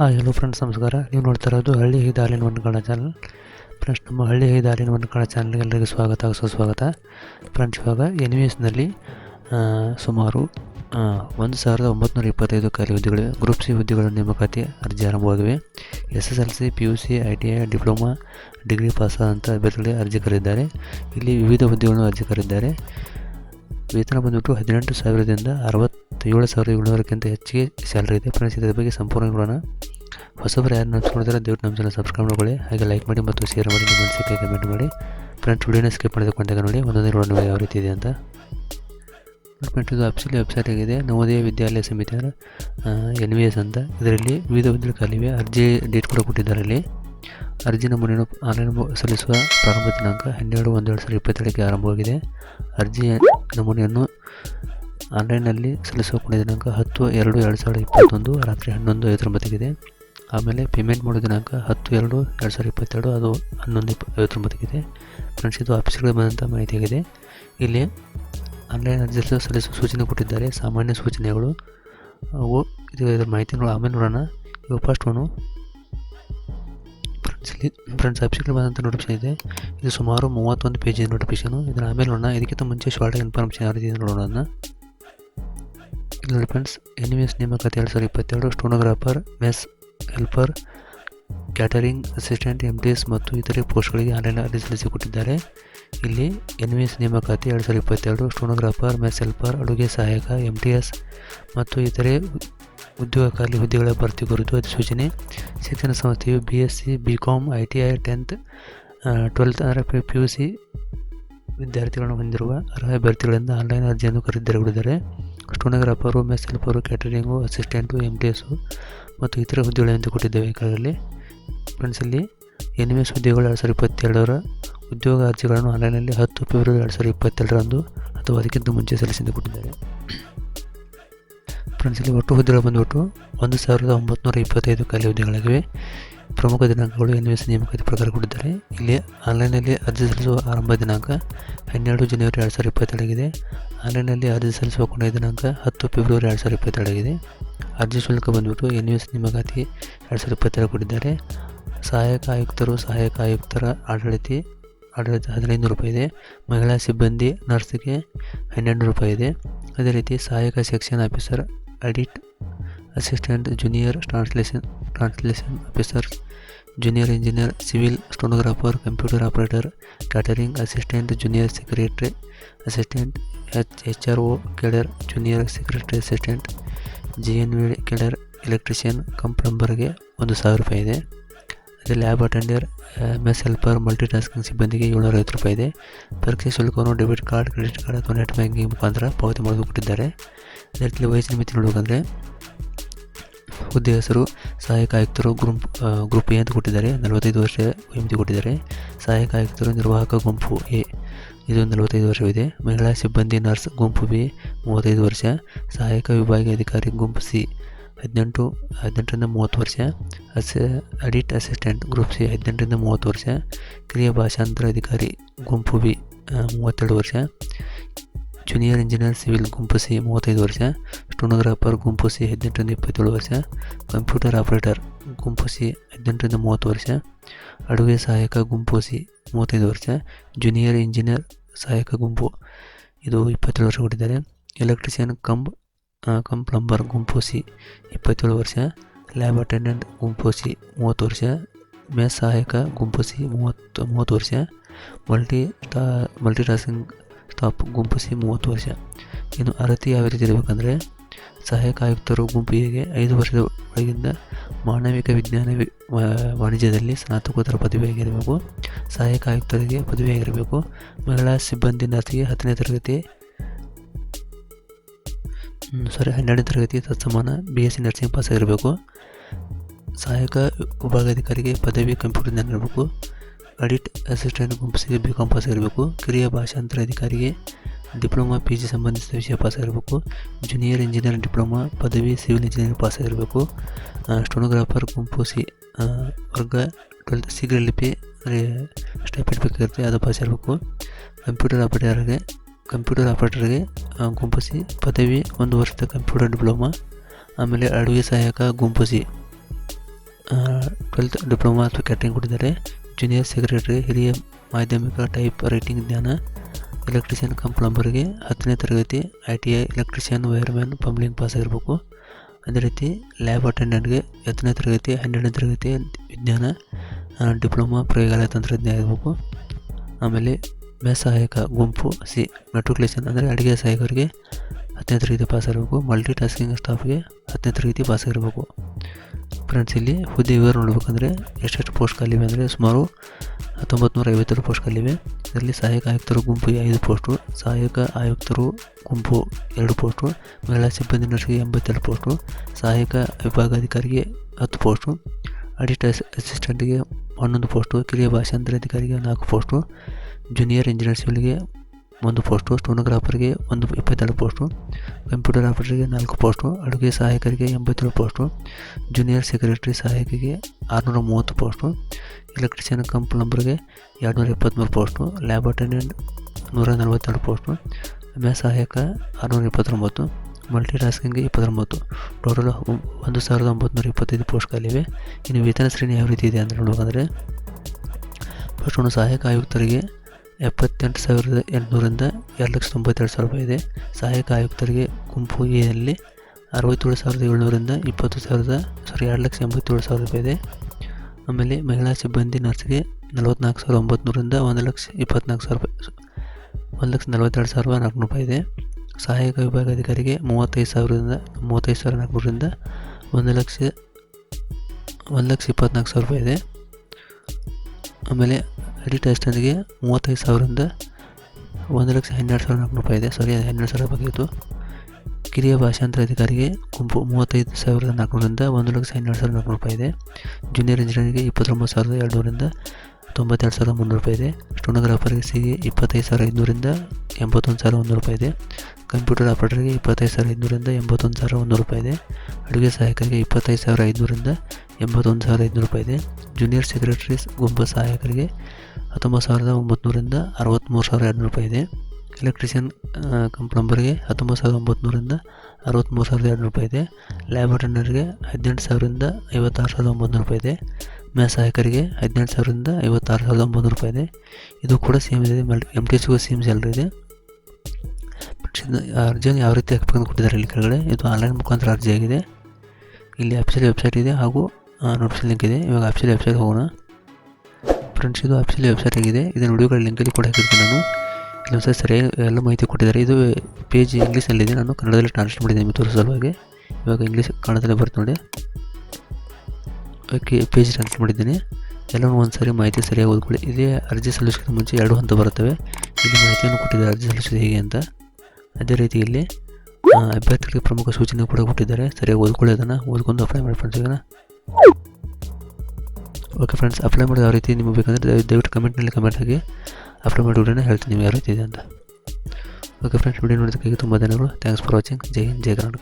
Hi hello friends ನಮಸ್ಕಾರ. ನೀವು ನೋಡ್ತಾ ಇರೋದು ಹಳ್ಳಿ ಹೈದಾಲಿನ ಒಂದು ಕನ್ನಡ ಚಾನಲ್ ಫ್ರೆಂಡ್ಸ್ ನಮ್ಮ ಹಳ್ಳಿ ಹೈದಾಲಿನ ಒಂದು ಚಾನಲ್ಗೆ ಎಲ್ಲರಿಗೂ ಸ್ವಾಗತ, ಸುಸ್ವಾಗತ. ಫ್ರೆಂಡ್ಸ್ ಇವಾಗ ಎನ್ ವಿ ಎಸ್ನಲ್ಲಿ ಸುಮಾರು ಒಂದು ಸಾವಿರದ ಒಂಬತ್ತು ಇಪ್ಪತ್ತೈದು ಖಾಲಿ ಹುದ್ದೆಗಳಿವೆ ಗ್ರೂಪ್ ಸಿ ಹುದ್ದೆಗಳ ನೇಮಕಾತಿ ಅರ್ಜಿ ಆರಂಭವಾಗಿವೆ. S S L C P U C I T I diploma, degree pass ಆದಂಥ ಅಭ್ಯರ್ಥಿಗಳಿಗೆ ಅರ್ಜಿ ಕರೆದಿದ್ದಾರೆ. ಇಲ್ಲಿ ವಿವಿಧ ಹುದ್ದೆಗಳನ್ನು ಅರ್ಜಿ ಕರೆದಿದ್ದಾರೆ. ವೇತನ ಬಂದುಬಿಟ್ಟು ಹದಿನೆಂಟು ಸಾವಿರದಿಂದ ಅರವತ್ತೇಳು ಸಾವಿರದ ಏಳುನೂರಕ್ಕಿಂತ ಹೆಚ್ಚಿಗೆ ಸ್ಯಾಲ್ರಿ ಇದೆ. ಫ್ರೆಂಡ್ಸ್ ಇದರ ಬಗ್ಗೆ ಸಂಪೂರ್ಣ ವಿವರಣ ಹೊಸಬರು ಯಾರು ನೋಡ್ತಿದ್ದಾರೆ ದಯವಿಟ್ಟು ನಮ್ಮ ಚಾನಲ್ ಸಬ್ಸ್ಕ್ರೈಬ್ ಮಾಡ್ಕೊಳ್ಳಿ. ಹಾಗೆ ಲೈಕ್ ಮಾಡಿ ಮತ್ತು ಶೇರ್ ಮಾಡಿ ನಿಮ್ಮ ಅನಿಸಿಕೆ ಕಮೆಂಟ್ ಮಾಡಿ. ಫ್ರೆಂಡ್ಸ್ ವಿಡಿಯೋನ ಸ್ಕಿಪ್ ಮಾಡಿದ ಕೊಂಡಾಗ ನೋಡಿ, ಒಂದೊಂದೇ ವಿವರಣ ಯಾವ ರೀತಿ ಇದೆ ಅಂತ. ಫ್ರೆಂಡ್ಸ್ ಇದು ಅಫಿಷಿಯಲಿ ವೆಬ್ಸೈಟ್ ಆಗಿದೆ. ನವೋದಯ ವಿದ್ಯಾಲಯ ಸಮಿತಿಯ ಎನ್ ವಿ ಎಸ್ ಅಂತ. ಇದರಲ್ಲಿ ವಿವಿಧ ಹುದ್ದೆಗಳು ಖಾಲಿವೆ. ಅರ್ಜಿ ಡೇಟ್ ಕೂಡ ಕೊಟ್ಟಿದ್ದಾರೆ ಇಲ್ಲಿ ಅರ್ಜಿ ನಮೂನೆಯನ್ನು ಆನ್ಲೈನ್ ಸಲ್ಲಿಸುವ ಪ್ರಾರಂಭ ದಿನಾಂಕ ಹನ್ನೆರಡು ಒಂದು ಎರಡು ಸಾವಿರದ ಇಪ್ಪತ್ತೆರಡಕ್ಕೆ ಆರಂಭವಾಗಿದೆ. ಅರ್ಜಿ ನಮೂನೆಯನ್ನು ಆನ್ಲೈನ್ನಲ್ಲಿ ಸಲ್ಲಿಸುವ ಕೊನೆಯ ದಿನಾಂಕ ಹತ್ತು ಎರಡು ಎರಡು ಸಾವಿರದ ಇಪ್ಪತ್ತೊಂದು, ರಾತ್ರಿ ಹನ್ನೊಂದು ಐವತ್ತೊಂಬತ್ತಿಗಿದೆ ಆಮೇಲೆ ಪೇಮೆಂಟ್ ಮಾಡೋ ದಿನಾಂಕ ಹತ್ತು ಎರಡು ಎರಡು ಸಾವಿರದ ಇಪ್ಪತ್ತೆರಡು, ಅದು ಹನ್ನೊಂದು ಇಪ್ಪ ಐವತ್ತೊಂಬತ್ತಿಗಿದೆ ಫ್ರೆಂಡ್ಸ್ ಇದು ಆಫೀಸ್ಗಳಿಗೆ ಬಂದಂಥ ಮಾಹಿತಿಯಾಗಿದೆ ಇಲ್ಲಿ ಆನ್ಲೈನ್ ಅರ್ಜಿ ಸಲ್ಲಿಸುವ ಸೂಚನೆ ಕೊಟ್ಟಿದ್ದಾರೆ. ಸಾಮಾನ್ಯ ಸೂಚನೆಗಳು. ಇದು ಇದರ ಮಾಹಿತಿಗಳು ಆಮೇಲೆ ನೋಡೋಣ. ಇವು ಫಸ್ಟ್ ಒನು ಫ್ರೆಂಡ್ಸ್ ಫ್ರೆಂಡ್ಸ್ ಆಫೀಸ್ಗೆ ಬಂದಂಥ ನೋಟಿಫಿಕೇಶನ್ ಇದೆ. ಇದು ಸುಮಾರು ಮೂವತ್ತೊಂದು ಪೇಜಿನ ನೋಟಿಫಿಕೇಶನು ಇದರ ಆಮೇಲೆ ನೋಡೋಣ. ಇದಕ್ಕಿಂತ ಮುಂಚೆ ಶಾರ್ಟ್ ಇನ್ಫಾರ್ಮೇಷನ್ ಯಾವ ರೀತಿ ನೋಡೋಣ. ಇಲ್ಲಿ ನೋಡಿ ಫ್ರೆಂಡ್ಸ್ ಎನ್ ವಿ ಎಸ್ ನೇಮಕಾತಿ ಎರಡು ಸಾವಿರದ ಇಪ್ಪತ್ತೆರಡು stenographer mess helper, catering assistant S ಮತ್ತು ಇತರೆ ಪೋಸ್ಟ್ಗಳಿಗೆ ಆನ್ಲೈನ್ ಅರ್ಜಿ ಸಲ್ಲಿಸಿಕೊಟ್ಟಿದ್ದಾರೆ. ಇಲ್ಲಿ ಎನ್ ವಿ ಎಸ್ ನೇಮಕಾತಿ ಎರಡು ಸಾವಿರದ ಇಪ್ಪತ್ತೆರಡು, ಸ್ಟೋನೋಗ್ರಾಫರ್, ಮೆಸ್ ಹೆಲ್ಪರ್, ಅಡುಗೆ ಸಹಾಯಕ ಎಂ ಟಿ ಎಸ್ ಮತ್ತು ಇತರೆ ಉದ್ಯೋಗ ಖಾಲಿ ಹುದ್ದೆಗಳ ಭರ್ತಿ ಕುರಿತು ಅಧಿಸೂಚನೆ. ಶಿಕ್ಷಣ ಸಂಸ್ಥೆಯು B S C B com I T I tenth twelfth ಅಂದರೆ ಪಿ ಯು ಸಿ ವಿದ್ಯಾರ್ಥಿಗಳನ್ನು ಹೊಂದಿರುವ ಅರ್ಹ ಅಭ್ಯರ್ಥಿಗಳಿಂದ ಆನ್ಲೈನ್ ಅರ್ಜಿಯನ್ನು ಕರೆದಿದ್ದಾರೆ stenographer mess helper catering, assistant M T S ಮತ್ತು ಇತರ ಹುದ್ದೆಗಳನ್ನು ಕೊಟ್ಟಿದ್ದೇವೆ. ಕಾಲದಲ್ಲಿ ಫ್ರೆಂಡ್ಸ್ ಇಲ್ಲಿ ಎನ್ ಎಸ್ ಹುದ್ದೆಗಳು ಎರಡು ಸಾವಿರದ ಇಪ್ಪತ್ತೆರಡರ ಉದ್ಯೋಗ ಅರ್ಜಿಗಳನ್ನು ಆನ್ಲೈನಲ್ಲಿ ಹತ್ತು ಫೆಬ್ರವರಿ ಎರಡು ಸಾವಿರದ ಇಪ್ಪತ್ತೆರಡರಂದು ಅಥವಾ ಅದಕ್ಕಿಂತ ಮುಂಚೆ ಸಲ್ಲಿಸಿದ್ದು ಕೊಟ್ಟಿದ್ದಾರೆ. ಫ್ರೆಂಡ್ಸ್ ಇಲ್ಲಿ ಒಟ್ಟು ಹುದ್ದೆಗಳು ಬಂದುಬಿಟ್ಟು ಒಂದು ಸಾವಿರದ ಒಂಬತ್ತು ಇಪ್ಪತ್ತೈದು ಖಾಲಿ ಹುದ್ದೆಗಳಾಗಿವೆ. ಪ್ರಮುಖ ದಿನಾಂಕಗಳು ಎನ್ ಎಸ್ ನೇಮಕಾತಿ ಪ್ರಕಾರ ಕೊಟ್ಟಿದ್ದಾರೆ ಇಲ್ಲಿ ಆನ್ಲೈನಲ್ಲಿ ಅರ್ಜಿ ಸಲ್ಲಿಸುವ ಆರಂಭ ದಿನಾಂಕ ಹನ್ನೆರಡು ಜನವರಿ ಎರಡು ಸಾವಿರದ ಇಪ್ಪತ್ತೆರಡಾಗಿದೆ ಆನ್ಲೈನಲ್ಲಿ ಅರ್ಜಿ ಸಲ್ಲಿಸುವ ಕೊನೆಯ ದಿನಾಂಕ ಹತ್ತು ಫೆಬ್ರವರಿ ಎರಡು ಸಾವಿರದ ಇಪ್ಪತ್ತೆರಡಾಗಿದೆ ಅರ್ಜಿ ಶುಲ್ಕ ಬಂದ್ಬಿಟ್ಟು ಎನ್ ಎಸ್ ನೇಮಕಾತಿ ಎರಡು ಸಾವಿರದ ಇಪ್ಪತ್ತೆರಡು ಕೊಟ್ಟಿದ್ದಾರೆ ಸಹಾಯಕ ಆಯುಕ್ತರು, ಸಹಾಯಕ ಆಯುಕ್ತರ ಆಡಳಿತಿ, ಆಡಳಿತ ಹದಿನೈದು ರೂಪಾಯಿ ಇದೆ. ಮಹಿಳಾ ಸಿಬ್ಬಂದಿ, ನರ್ಸ್ಗೆ ಹನ್ನೆರಡು ರೂಪಾಯಿ ಇದೆ. ಅದೇ ರೀತಿ ಸಹಾಯಕ section officer audit assistant junior translation translation officer, junior engineer, civil stenographer, computer operator catering assistant junior secretary, assistant H H R O cadre, junior secretary assistant, G N V cadre, electrician cum ಪ್ಲಂಬರ್ಗೆ ಒಂದು ಸಾವಿರ ರೂಪಾಯಿ ಇದೆ. ಅದೇ lab attender M S helper multi tasking ಸಿಬ್ಬಂದಿಗೆ ಏಳ್ನೂರ ಐವತ್ತು ರೂಪಾಯಿ ಇದೆ. ಪರೀಕ್ಷೆ ಶುಲ್ಕವನ್ನು ಡೆಬಿಟ್ ಕಾರ್ಡ್ ಕ್ರೆಡಿಟ್ ಕಾರ್ಡ್ ಅಥವಾ ನೆಟ್ ಬ್ಯಾಂಕಿಂಗ್ ಮುಖಾಂತರ ಪಾವತಿ ಮಾಡಿಕೊಟ್ಟಿದ್ದಾರೆ ಅದೇ ವಯಸ್ಸಿನ ಮಿತಿ ನೋಡಬೇಕಂದ್ರೆ ಹುದ್ದೆ ಹೆಸರು ಸಹಾಯಕ ಆಯುಕ್ತರು ಗ್ರೂಪ್ ಗ್ರೂಪ್ ಎ ಅಂತ ಕೊಟ್ಟಿದ್ದಾರೆ. ನಲವತ್ತೈದು ವರ್ಷ ಮಿತಿ ಕೊಟ್ಟಿದ್ದಾರೆ. ಸಹಾಯಕ ಆಯುಕ್ತರು ನಿರ್ವಾಹಕ ಗುಂಪು ಎ ಇದು ನಲವತ್ತೈದು ವರ್ಷವಿದೆ. ಮಹಿಳಾ ಸಿಬ್ಬಂದಿ ನರ್ಸ್ ಗುಂಪು ಬಿ ಮೂವತ್ತೈದು ವರ್ಷ. ಸಹಾಯಕ ವಿಭಾಗೀಯ ಅಧಿಕಾರಿ ಗುಂಪು ಸಿ ಹದಿನೆಂಟು, ಹದಿನೆಂಟರಿಂದ ಮೂವತ್ತು ವರ್ಷ, ಅಸ, ಅಡಿಟ್ ಅಸಿಸ್ಟೆಂಟ್ ಗ್ರೂಪ್ ಸಿ, ಹದಿನೆಂಟರಿಂದ ಮೂವತ್ತು ವರ್ಷ ಕಿರಿಯ ಭಾಷಾಂತರ ಅಧಿಕಾರಿ ಗುಂಪು ಬಿ ಮೂವತ್ತೆರಡು ವರ್ಷ, ಜೂನಿಯರ್ ಇಂಜಿನಿಯರ್ ಸಿವಿಲ್ ಗುಂಪು ಸಿ, ಮೂವತ್ತೈದು ವರ್ಷ, ಸ್ಟೋನೋಗ್ರಾಫರ್ ಗುಂಪು ಸಿ, ಹದಿನೆಂಟರಿಂದ ಇಪ್ಪತ್ತೇಳು ವರ್ಷ, ಕಂಪ್ಯೂಟರ್ ಆಪರೇಟರ್ ಗುಂಪು ಸಿ, ಹದಿನೆಂಟರಿಂದ ಮೂವತ್ತು ವರ್ಷ, ಅಡುಗೆ ಸಹಾಯಕ ಗುಂಪು ಸಿ, ಮೂವತ್ತೈದು ವರ್ಷ, ಜೂನಿಯರ್ ಇಂಜಿನಿಯರ್ ಸಹಾಯಕ ಗುಂಪು, ಇದು ಇಪ್ಪತ್ತೇಳು ವರ್ಷ ಕೊಟ್ಟಿದ್ದಾರೆ. ಎಲೆಕ್ಟ್ರಿಷಿಯನ್ ಕಂಬ್ ಕಮ್ ಪ್ಲಂಬರ್ ಗುಂಪು ಸಿ ಇಪ್ಪತ್ತೇಳು ವರ್ಷ, ಲ್ಯಾಬ್ ಅಟೆಂಡೆಂಟ್ ಗುಂಪು ಸಿ ಮೂವತ್ತು ವರ್ಷ, ಮೆಸ್ ಸಹಾಯಕ ಗುಂಪು ಸಿ ಮೂವತ್ತು ಮೂವತ್ತು ವರ್ಷ, ಮಲ್ಟಿ ಟಾ ಮಲ್ಟಿ ಟಾಸ್ಕಿಂಗ್ ಸ್ಟಾಪ್ ಗುಂಪು ಸಿ ಮೂವತ್ತು ವರ್ಷ. ಇನ್ನು ಅರ್ಹತೆ ಯಾವ ರೀತಿ ಇರಬೇಕಂದ್ರೆ, ಸಹಾಯಕ ಆಯುಕ್ತರು ಗುಂಪು ಎಗೆ ಐದು ವರ್ಷದ ಒಳಗಿಂದ ಮಾನವಿಕ ವಿಜ್ಞಾನ ವಾಣಿಜ್ಯದಲ್ಲಿ ಸ್ನಾತಕೋತ್ತರ ಪದವಿಯಾಗಿರಬೇಕು. ಸಹಾಯಕ ಆಯುಕ್ತರಿಗೆ ಪದವಿಯಾಗಿರಬೇಕು. ಮಹಿಳಾ ಸಿಬ್ಬಂದಿ ನರ್ಸಿಗೆ ಹತ್ತನೇ ತರಗತಿ ಸಾರಿ, ಹನ್ನೆರಡನೇ ತರಗತಿ ತತ್ಸಮಾನ B S C nursing pass ಆಗಿರಬೇಕು ಸಹಾಯಕ ವಿಭಾಗಾಧಿಕಾರಿಗೆ ಪದವಿ ಕಂಪ್ಯೂಟರ್ ಜ್ಞಾನ ಇರಬೇಕು. ಅಡಿಟ್ ಅಸಿಸ್ಟೆಂಟ್ ಗುಂಪಿಸಿಗೆ ಬಿ ಕಾಮ್ ಪಾಸ್ ಆಗಿರಬೇಕು ಕಿರಿಯ ಭಾಷಾಂತರ ಅಧಿಕಾರಿಗೆ ಡಿಪ್ಲೊಮಾ ಪಿ ಜಿ ಸಂಬಂಧಿಸಿದ ವಿಷಯ ಪಾಸ್ ಆಗಿರಬೇಕು ಜೂನಿಯರ್ ಇಂಜಿನಿಯರ್ ಡಿಪ್ಲೊಮಾ, ಪದವಿ ಸಿವಿಲ್ ಇಂಜಿನಿಯರ್ ಪಾಸ್ ಆಗಿರಬೇಕು ಸ್ಟೋನೋಗ್ರಾಫರ್ ಗುಂಪು ಸಿ ವರ್ಗ ಟ್ವೆಲ್ತ್ ಶೀಘ್ರ ಲಿಪಿ ಸ್ಟೆಪ್ ಇಡಬೇಕಾಗಿರುತ್ತೆ ಅದು ಪಾಸ್ ಇರಬೇಕು ಕಂಪ್ಯೂಟರ್ ಆಪರೇಟರ್ಗೆ ಕಂಪ್ಯೂಟರ್ ಆಪರೇಟರ್ಗೆ ಗುಂಪಸಿ ಗುಂಪು ಸಿ ಪದವಿ, ಒಂದು ವರ್ಷದ ಕಂಪ್ಯೂಟರ್ ಡಿಪ್ಲೊಮಾ, ಆಮೇಲೆ ಅಡುಗೆ ಸಹಾಯಕ ಗುಂಪು ಸಿ ಟ್ವೆಲ್ತ್ ಡಿಪ್ಲೊಮಾ ಅಥವಾ ಕ್ಯಾಟ್ರಿಂಗ್ ಕೊಟ್ಟಿದ್ದಾರೆ. ಜೂನಿಯರ್ ಸೆಕ್ರೆಟರಿ ಹಿರಿಯ ಮಾಧ್ಯಮಿಕ ಟೈಪ್ ರೈಟಿಂಗ್ ಜ್ಞಾನ ಎಲೆಕ್ಟ್ರಿಷಿಯನ್ ಕಮ್ ಪ್ಲಂಬರ್ಗೆ ಹತ್ತನೇ ತರಗತಿ I T I electrician wireman plumbing pass ಆಗಿರಬೇಕು. ಅದೇ ರೀತಿ ಲ್ಯಾಬ್ ಅಟೆಂಡೆಂಟ್ಗೆ ಹತ್ತನೇ ತರಗತಿ, ಹನ್ನೆರಡನೇ ತರಗತಿ ವಿಜ್ಞಾನ ಡಿಪ್ಲೊಮಾ ಪ್ರಯೋಗಾಲಯ ತಂತ್ರಜ್ಞ ಇರಬೇಕು ಆಮೇಲೆ ಮೆಸ್ ಸಹಾಯಕ ಗುಂಪು ಸಿ ಮೆಟ್ರಿಕ್ಯುಲೇಷನ್ ಅಂದರೆ ಅಡುಗೆ ಸಹಾಯಕರಿಗೆ ಹತ್ತನೇ ತರಗತಿ ಇರಬೇಕು ಮಲ್ಟಿ ಟಾಸ್ಕಿಂಗ್ ಸ್ಟಾಫ್ಗೆ ಹತ್ತನೇ ತರಗತಿ ಪಾಸ್ ಆಗಿರಬೇಕು. ಫ್ರೆಂಡ್ಸ್ ಇಲ್ಲಿ ಹುದ್ದೆ ವಿವರ ನೋಡಬೇಕಂದ್ರೆ ಎಷ್ಟೆಷ್ಟು ಪೋಸ್ಟ್ ಖಾಲಿವೆ ಅಂದರೆ ಸುಮಾರು ಹತ್ತೊಂಬತ್ತು ನೂರ ಐವತ್ತೆರಡು ಪೋಸ್ಟ್ ಇದರಲ್ಲಿ ಸಹಾಯಕ ಆಯುಕ್ತರು ಗುಂಪು ಐದು ಪೋಸ್ಟು ಸಹಾಯಕ ಆಯುಕ್ತರು ಗುಂಪು ಎರಡು ಪೋಸ್ಟು ಮಹಿಳಾ ಸಿಬ್ಬಂದಿ ನರ್ಸ್ಗೆ ಎಂಬತ್ತೆರಡು ಪೋಸ್ಟು ಸಹಾಯಕ ವಿಭಾಗಾಧಿಕಾರಿಗೆ ಹತ್ತು ಪೋಸ್ಟು ಅಡಿಟ್ ಅಸಿಸ್ಟೆಂಟ್ಗೆ ಹನ್ನೊಂದು ಪೋಸ್ಟು ಕಿರಿಯ ಭಾಷಾಂತರ ಅಧಿಕಾರಿಗೆ ನಾಲ್ಕು ಪೋಸ್ಟು ಜೂನಿಯರ್ ಇಂಜಿನಿಯರ್ ಸಿವಿಲ್ಗೆ ಒಂದು ಪೋಸ್ಟು ಸ್ಟೋನೋಗ್ರಾಫರ್ಗೆ ಒಂದು ಇಪ್ಪತ್ತೆರಡು ಪೋಸ್ಟು ಕಂಪ್ಯೂಟರ್ ಆಪರೇಟರ್ಗೆ ನಾಲ್ಕು ಪೋಸ್ಟು ಅಡುಗೆ ಸಹಾಯಕರಿಗೆ ಎಂಬತ್ತೇಳು ಪೋಸ್ಟು ಜೂನಿಯರ್ ಸೆಕ್ರೆಟರಿ ಸಹಾಯಕಿಗೆ ಆರುನೂರ ಮೂವತ್ತು ಪೋಸ್ಟು ಎಲೆಕ್ಟ್ರಿಷಿಯನ್ ಕಮ್ ಪ್ಲಂಬರ್ಗೆ ಎರಡುನೂರ ಇಪ್ಪತ್ತ್ಮೂರು ಪೋಸ್ಟು ಲ್ಯಾಬ್ ಅಟೆಂಡೆಂಟ್ ನೂರ ನಲವತ್ತೆರಡು ಪೋಸ್ಟು ಎಂ ಸಹಾಯಕ ಆರುನೂರ ಇಪ್ಪತ್ತೊಂಬತ್ತು. ಮಲ್ಟಿ ಟಾಸ್ಕಿಂಗ್ಗೆ ಇಪ್ಪತ್ತೊಂಬತ್ತು. ಟೋಟಲ್ ಒಂದು ಸಾವಿರದ ಒಂಬತ್ತು ಇಪ್ಪತ್ತೈದು ಪೋಸ್ಟ್ ಖಾಲಿವೆ ಇನ್ನು ವೇತನ ಶ್ರೇಣಿ ಯಾವ ರೀತಿ ಇದೆ ಅಂತ ನೋಡಬೇಕಂದ್ರೆ ಫಸ್ಟ್ ಒಂದು ಸಹಾಯಕ ಆಯುಕ್ತರಿಗೆ ಎಪ್ಪತ್ತೆಂಟು ಸಾವಿರದ ಎಂಟುನೂರಿಂದ ಎರಡು ಲಕ್ಷ ತೊಂಬತ್ತೆರಡು ಸಾವಿರ ರೂಪಾಯಿ ಇದೆ. ಸಹಾಯಕ ಆಯುಕ್ತರಿಗೆ ಗುಂಪು ಎಯಲ್ಲಿ ಅರವತ್ತೇಳು ಸಾವಿರದ ಏಳ್ನೂರಿಂದ ಇಪ್ಪತ್ತು ಸಾವಿರದ ಸಾರಿ ಎರಡು ಲಕ್ಷ ಎಂಬತ್ತೇಳು ಸಾವಿರ ರೂಪಾಯಿ ಇದೆ. ಆಮೇಲೆ ಮಹಿಳಾ ಸಿಬ್ಬಂದಿ ನರ್ಸ್ಗೆ ನಲವತ್ತ್ನಾಲ್ಕು ಸಾವಿರದ ಒಂಬತ್ನೂರಿಂದ ಒಂದು ಲಕ್ಷ ಇಪ್ಪತ್ತ್ನಾಲ್ಕು ಸಾವಿರ ರೂಪಾಯಿ, ಒಂದು ಲಕ್ಷ ನಲವತ್ತೆರಡು ಸಾವಿರದ ನಾಲ್ಕುನೂರು ರೂಪಾಯಿ ಇದೆ. ಸಹಾಯಕ ವಿಭಾಗಾಧಿಕಾರಿಗೆ ಮೂವತ್ತೈದು ಸಾವಿರದಿಂದ ಮೂವತ್ತೈದು ಸಾವಿರ ನಾಲ್ಕುನೂರಿಂದ ಒಂದು ಲಕ್ಷ ಒಂದು ಲಕ್ಷ ಇಪ್ಪತ್ನಾಲ್ಕು ಸಾವಿರ ರೂಪಾಯಿ ಇದೆ. ಆಮೇಲೆ ಎಡಿಟ್ ಅಸಿಸ್ಟೆಂಟ್ಗೆ ಮೂವತ್ತೈದು ಸಾವಿರದಿಂದ ಒಂದು ಲಕ್ಷ ಹನ್ನೆರಡು ಸಾವಿರ ನಾಲ್ಕು ರೂಪಾಯಿ ಇದೆ. ಸಾರಿ ಅದು ಹನ್ನೆರಡು ಸಾವಿರ ಬಗ್ಗಿತ್ತು ಕಿರಿಯ ಭಾಷಾಂತರ ಅಧಿಕಾರಿಗೆ ಮೂವತ್ತೈದು ಸಾವಿರದ ನಾಲ್ಕುನೂರಿಂದ ಒಂದು ಲಕ್ಷ ಹನ್ನೆರಡು ಸಾವಿರದ ನಾಲ್ಕು ರೂಪಾಯಿ ಇದೆ. ಜೂನಿಯರ್ ಇಂಜಿನಿಯರಿಂಗ್ಗೆ ಇಪ್ಪತ್ತೊಂಬತ್ತು ಸಾವಿರದ ಎರಡುನೂರಿಂದ ತೊಂಬತ್ತೆರಡು ಸಾವಿರದ ಮುನ್ನೂರು ರೂಪಾಯಿ ಇದೆ. ಸ್ಟೋನೋಗ್ರಾಫರ್ಗೆ ಸಿಗೆ ಇಪ್ಪತ್ತೈದು ಸಾವಿರ ಐದುನೂರಿಂದ ಎಂಬತ್ತೊಂದು ಸಾವಿರ ಒಂದು ರೂಪಾಯಿ ಇದೆ. ಕಂಪ್ಯೂಟರ್ ಆಪರೇಟರ್ಗೆ ಇಪ್ಪತ್ತೈದು ಸಾವಿರ ಐದುನೂರಿಂದ ಎಂಬತ್ತೊಂದು ಸಾವಿರ ಒಂದು ರೂಪಾಯಿ ಇದೆ. ಅಡುಗೆ ಸಹಾಯಕರಿಗೆ ಇಪ್ಪತ್ತೈದು ಸಾವಿರ ಐದುನೂರಿಂದ ಎಂಬತ್ತೊಂದು ಸಾವಿರ ಐದುನೂರು ರೂಪಾಯಿ ಇದೆ. ಜೂನಿಯರ್ ಸೆಕ್ರೆಟರೀಸ್ ಗುಂಪು ಸಹಾಯಕರಿಗೆ ಹತ್ತೊಂಬತ್ತು ಸಾವಿರದ ಒಂಬತ್ತುನೂರಿಂದ ಅರವತ್ತ್ಮೂರು ಸಾವಿರ ಎರಡುನೂರು ರೂಪಾಯಿ ಇದೆ. ಎಲೆಕ್ಟ್ರಿಷಿಯನ್ ಪ್ಲಂಬರ್ಗೆ ಹತ್ತೊಂಬತ್ತು ಸಾವಿರದ ಒಂಬತ್ತುನೂರಿಂದ ಅರವತ್ತ್ಮೂರು ಸಾವಿರದ ಎರಡುನೂರು ರೂಪಾಯಿ ಇದೆ. ಲ್ಯಾಬ್ ಅಟೆಂಡರ್ಗೆ ಹದಿನೆಂಟು ಸಾವಿರದಿಂದ ಐವತ್ತಾರು ಸಾವಿರದ ಒಂಬೈನೂರು ರೂಪಾಯಿ ಇದೆ. ಮ್ಯಾಥ್ ಸಹಾಯಕರಿಗೆ ಹದಿನೆಂಟು ಸಾವಿರದಿಂದ ಐವತ್ತಾರು ಸಾವಿರದ ಒಂಬೈನೂರು ರೂಪಾಯಿ ಇದೆ. ಇದು ಕೂಡ ಸೇಮ್ ಇದೆ. ಎಂ ಟಿ ಸಿಗೂ ಸೇಮ್ ಸ್ಯಾಲ್ರಿ ಇದೆ. ಅರ್ಜಿಯನ್ನು ಯಾವ ರೀತಿ ಹಾಕ್ಬೇಕಂತ ಕೊಟ್ಟಿದ್ದಾರೆ ಇಲ್ಲಿ ಕೆಳಗಡೆ? ಇದು ಆನ್ಲೈನ್ ಮುಖಾಂತರ ಅರ್ಜಿ ಆಗಿದೆ. ಇಲ್ಲಿ ಅಫಿಷಿಯಲ್ ವೆಬ್ಸೈಟ್ ಇದೆ ಹಾಗೂ ನೋಟಿಫಿಕೇಶನ್ ಲಿಂಕ್ ಇದೆ. ಇವಾಗ ಅಫಿಷಿಯಲ್ ವೆಬ್ಸೈಟ್ ಹೋಗೋಣ. ಫ್ರೆಂಡ್ಸ್ ಇದು ಅಫಿಷಿಯಲ್ ವೆಬ್ಸೈಟ್ ಆಗಿದೆ. ಇದನ್ನು ವಿಡಿಯೋಗಳ ಲಿಂಕಲ್ಲಿ ಕೂಡ ಹಾಕಿರ್ತೀನಿ ನಾನು. ಇಲ್ಲೊಂದ್ಸರಿ ಸರಿಯಾಗಿ ಎಲ್ಲ ಮಾಹಿತಿ ಕೊಟ್ಟಿದ್ದಾರೆ. ಇದು ಪೇಜ್ ಇಂಗ್ಲೀಷಲ್ಲಿದೆ ನಾನು ಕನ್ನಡದಲ್ಲಿ ಟ್ರಾನ್ಸ್ಲೇಟ್ ಮಾಡಿದ್ದೀನಿ ನಿಮಗೆ ತೋರಿಸೋ ಸಲುವಾಗಿ. ಇವಾಗ ಇಂಗ್ಲೀಷ್ ಕನ್ನಡದಲ್ಲೇ ಬರ್ತು ನೋಡಿ. ಓಕೆ ಪೇಜ್ ಟ್ರಾನ್ಸ್ಲೇಟ್ ಮಾಡಿದ್ದೀನಿ. ಎಲ್ಲವೂ ಒಂದು ಸಾರಿ ಮಾಹಿತಿ ಸರಿಯಾಗಿ ಓದ್ಕೊಳ್ಳಿ. ಇದೇ ಅರ್ಜಿ ಸಲ್ಲಿಸಿದ ಮುಂಚೆ ಎರಡು ಹಂತ ಬರುತ್ತವೆ. ಇಲ್ಲಿ ಮಾಹಿತಿಯನ್ನು ಕೊಟ್ಟಿದ್ದಾರೆ. ಅರ್ಜಿ ಸಲ್ಲಿಸೋದು ಹೇಗೆ ಅಂತ. ಅದೇ ರೀತಿ ಇಲ್ಲಿ ಅಭ್ಯರ್ಥಿಗಳಿಗೆ ಪ್ರಮುಖ ಸೂಚನೆ ಕೂಡ ಕೊಟ್ಟಿದ್ದಾರೆ. ಸರಿಯಾಗಿ ಓದ್ಕೊಳ್ಳಿ ಅದನ್ನು ಓದ್ಕೊಂಡು ಅಪ್ಲೈ ಮಾಡಿ ಫ್ರೆಂಡ್ಸ್ ಓಕೆ ಫ್ರೆಂಡ್ಸ್ ಅಪ್ಲೈ ಮಾಡೋದು ಯಾವ ರೀತಿ ನಿಮಗೆ ಬೇಕಂದರೆ ದಯ- ದಯವಿಟ್ಟು ಕಮೆಂಟ್ನಲ್ಲಿ ಕಮೆಂಟ್ ಹಾಕಿ. ಅಪ್ಲೈ ಮಾಡಿ ವಿಡಿಯೋನ ಹೇಳ್ತೀನಿ ನೀವು ಯಾವ ರೀತಿ ಇದೆ ಅಂತ. ಓಕೆ ಫ್ರೆಂಡ್ಸ್ ವಿಡಿಯೋ ನೋಡೋದಕ್ಕಾಗಿ ತುಂಬ ಧನ್ಯವಾದಗಳು. Thanks for watching Jai Hind, Jai Karnataka.